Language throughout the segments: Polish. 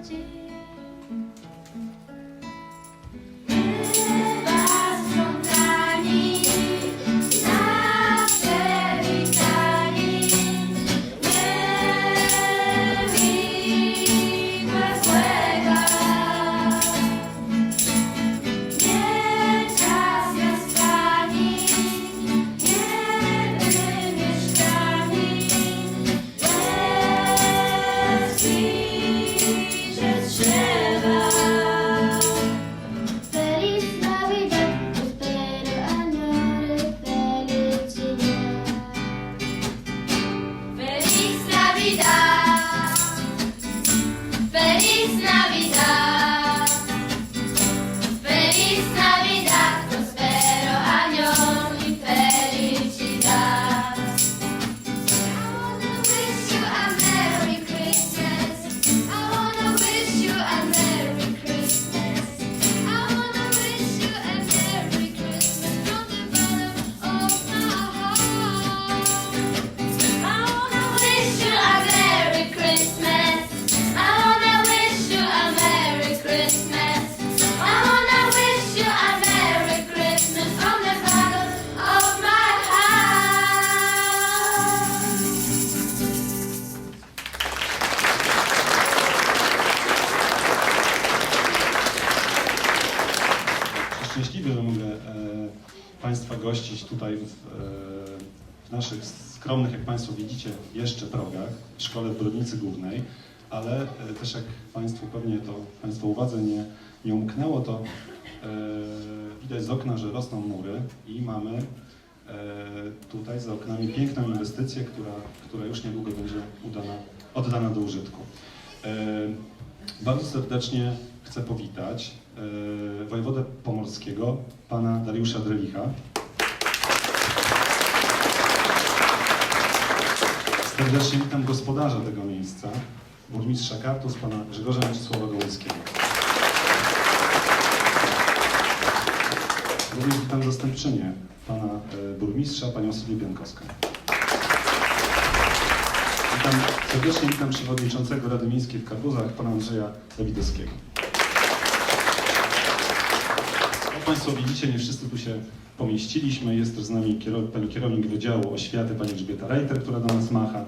떨어질 Krishna. Tutaj w, e, w naszych skromnych, jak Państwo widzicie, jeszcze progach, w szkole w Brodnicy Głównej, ale e, też jak Państwu pewnie to Państwa uwadze nie, nie umknęło, to e, widać z okna, że rosną mury i mamy tutaj za oknami piękną inwestycję, która, która już niedługo będzie udana, oddana do użytku. Bardzo serdecznie chcę powitać wojewodę pomorskiego, pana Dariusza Drelicha. Serdecznie witam gospodarza tego miejsca, burmistrza Kartus, pana Grzegorza Mieczysława. Również witam zastępczynię pana e, burmistrza, panią Sylwię Biankowską. Witam, serdecznie witam przewodniczącego Rady Miejskiej w Karbuzach, pana Andrzeja Dawidowskiego. Jak Państwo widzicie, nie wszyscy tu się pomieściliśmy. Jest też z nami kierow, kierownik Wydziału Oświaty, pani Elżbieta Reiter, która do nas macha.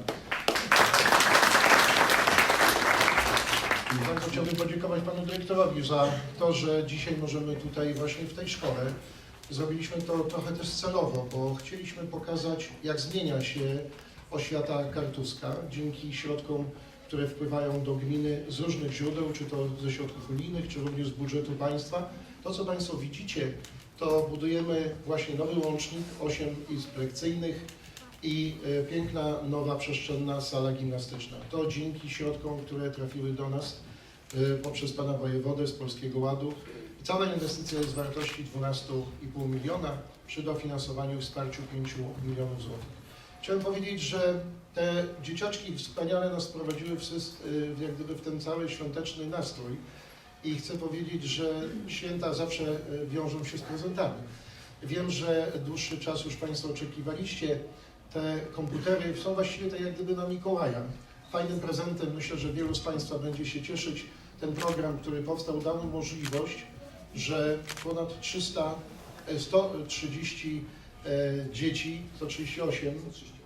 Bardzo chciałbym podziękować panu dyrektorowi za to, że dzisiaj możemy tutaj właśnie w tej szkole. Zrobiliśmy to trochę też celowo, bo chcieliśmy pokazać, jak zmienia się oświata kartuska dzięki środkom, które wpływają do gminy z różnych źródeł, czy to ze środków unijnych, czy również z budżetu państwa. To, co Państwo widzicie, to budujemy właśnie nowy łącznik, 8 izb lekcyjnych, i e, piękna, nowa, przestrzenna sala gimnastyczna. To dzięki środkom, które trafiły do nas e, poprzez Pana Wojewodę z Polskiego Ładu. Cała inwestycja jest wartości 12,5 miliona przy dofinansowaniu wsparciu 5 milionów złotych. Chciałem powiedzieć, że te dzieciaczki wspaniale nas sys- e, w- jak gdyby w ten cały świąteczny nastrój i chcę powiedzieć, że święta zawsze e, wiążą się z prezentami. Wiem, że dłuższy czas już Państwo oczekiwaliście te komputery są właściwie tak jak gdyby na Mikołaja. Fajnym prezentem, myślę, że wielu z Państwa będzie się cieszyć. Ten program, który powstał, dał nam możliwość, że ponad 300, e, 130 e, dzieci, 138,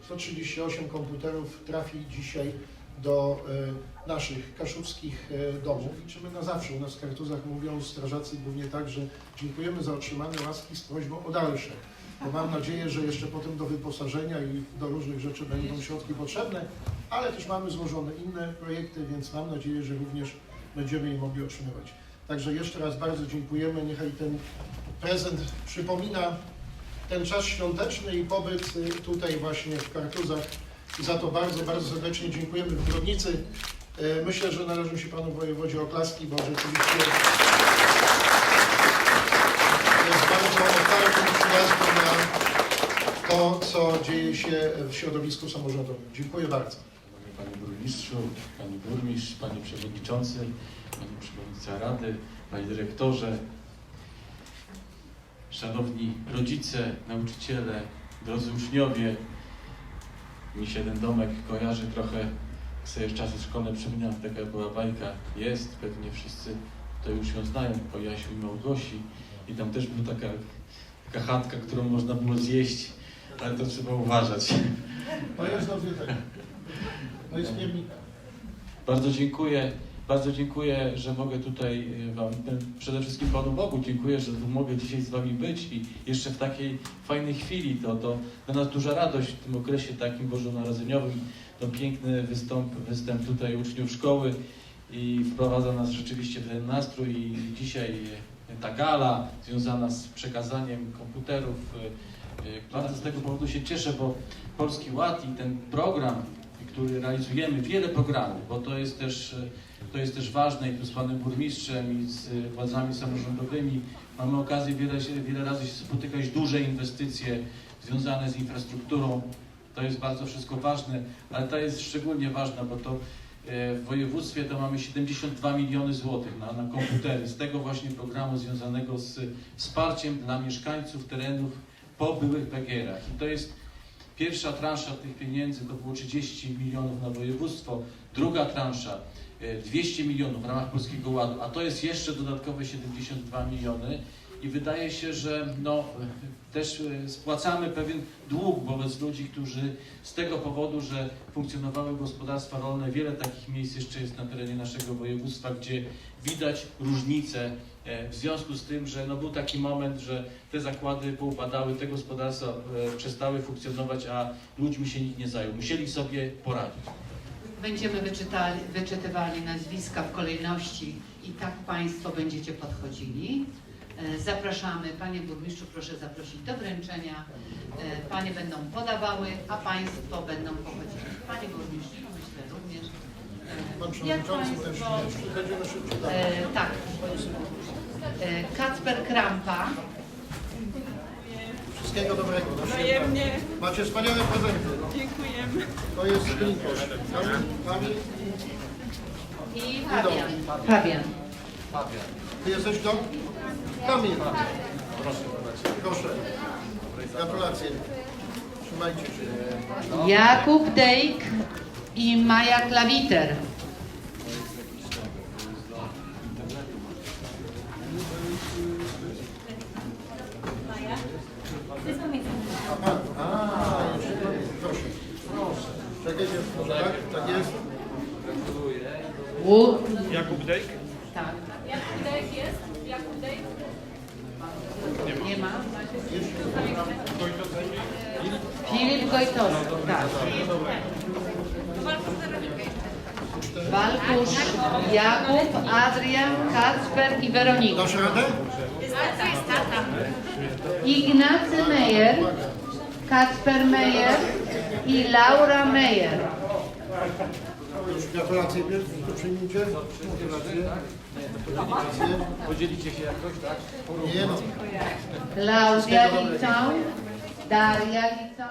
138 komputerów trafi dzisiaj do e, naszych kaszubskich e, domów. Liczymy na zawsze. U nas w Kartuzach mówią strażacy głównie tak, że dziękujemy za otrzymane łaski z prośbą o dalsze bo mam nadzieję, że jeszcze potem do wyposażenia i do różnych rzeczy będą środki potrzebne, ale też mamy złożone inne projekty, więc mam nadzieję, że również będziemy je mogli otrzymywać. Także jeszcze raz bardzo dziękujemy. Niechaj ten prezent przypomina ten czas świąteczny i pobyt y, tutaj właśnie w Kartuzach. I za to bardzo, bardzo serdecznie dziękujemy w Brodnicy. Y, Myślę, że należą się Panu Wojewodzie oklaski, bo rzeczywiście jest bardzo otwartym przyjazdą na to, co dzieje się w środowisku samorządowym. Dziękuję bardzo. Panie Burmistrzu, Pani Burmistrz, Panie Przewodniczący, Panie Przewodnicząca Rady, Panie Dyrektorze, Szanowni Rodzice, Nauczyciele, drodzy uczniowie. Mi się ten domek kojarzy trochę sobie czasy szkolne przypominam, taka była bajka, jest, pewnie wszyscy to już ją znają, o Jasiu i Małgosi. I tam też była taka, taka chatka, którą można było zjeść, ale to trzeba uważać. To jest dobrze tak. To jest piernika. Bardzo dziękuję, bardzo dziękuję, że mogę tutaj e, Wam, e, przede wszystkim Panu Bogu dziękuję, że mogę dzisiaj z Wami być i jeszcze w takiej fajnej chwili. To, to dla nas duża radość w tym okresie takim bożonarodzeniowym. To piękny występ, występ tutaj uczniów szkoły i wprowadza nas rzeczywiście w ten nastrój i dzisiaj e, ta gala związana z przekazaniem komputerów. Bardzo z tego powodu się cieszę, bo Polski Ład i ten program, który realizujemy, wiele programów, bo to jest też, to jest też ważne i tu z panem burmistrzem i z władzami samorządowymi mamy okazję wiele, wiele razy się spotykać, duże inwestycje związane z infrastrukturą. To jest bardzo wszystko ważne, ale ta jest szczególnie ważna, bo to e, w województwie to mamy 72 miliony złotych na, na komputery z tego właśnie programu związanego z wsparciem dla mieszkańców terenów po byłych PGR-ach. I to jest Pierwsza transza tych pieniędzy to było 30 milionów na województwo, druga transza e, 200 milionów w ramach Polskiego Ładu, a to jest jeszcze dodatkowe 72 miliony i wydaje się, że no, też e, spłacamy pewien dług wobec ludzi, którzy z tego powodu, że funkcjonowały gospodarstwa rolne, wiele takich miejsc jeszcze jest na terenie naszego województwa, gdzie widać różnice e, w związku z tym, że no, był taki moment, że te zakłady poupadały, te gospodarstwa e, przestały funkcjonować, a ludźmi się nikt nie zajął. Musieli sobie poradzić. Będziemy wyczytali, wyczytywali nazwiska w kolejności i tak Państwo będziecie podchodzili. E, Zapraszamy, Panie Burmistrzu, proszę zaprosić do wręczenia. E, Panie będą podawały, a Państwo będą pochodzili. Panie Burmistrzu, myślę również. Pan E, Jak Przewodniczący też Państwo... szybciej dalej. E, tak. E, Kacper Krampa. Wszystkiego dobrego. święta. Wzajemnie. Macie wspaniałe prezenty. Dziękujemy. To jest Klinkosz. Kamil, Kamil, I Fabian. Fabian. ty jesteś kto? Kamil. Proszę. Gratulacje. Trzymajcie się. Jakub Dejk i Maja Klawiter. A pan? A, jeszcze pan. Proszę. Czekaj, dziewczyno, tak? Tak jest? U... Jakub Dejk? Tak. Jakub Dejk jest? Jakub Dejk? Nie ma? Filip Gojtowski, tak. Walkusz, Jakub, Adrian, Kacper i Weronika. Dasz radę? Ignacy Meyer, Kacper Meyer i Laura Meyer. Już gratulacje tu przyjmijcie. Gratulacje. Podzielicie się jakoś, tak? Nie no. Klaudia Licą, Daria Licą.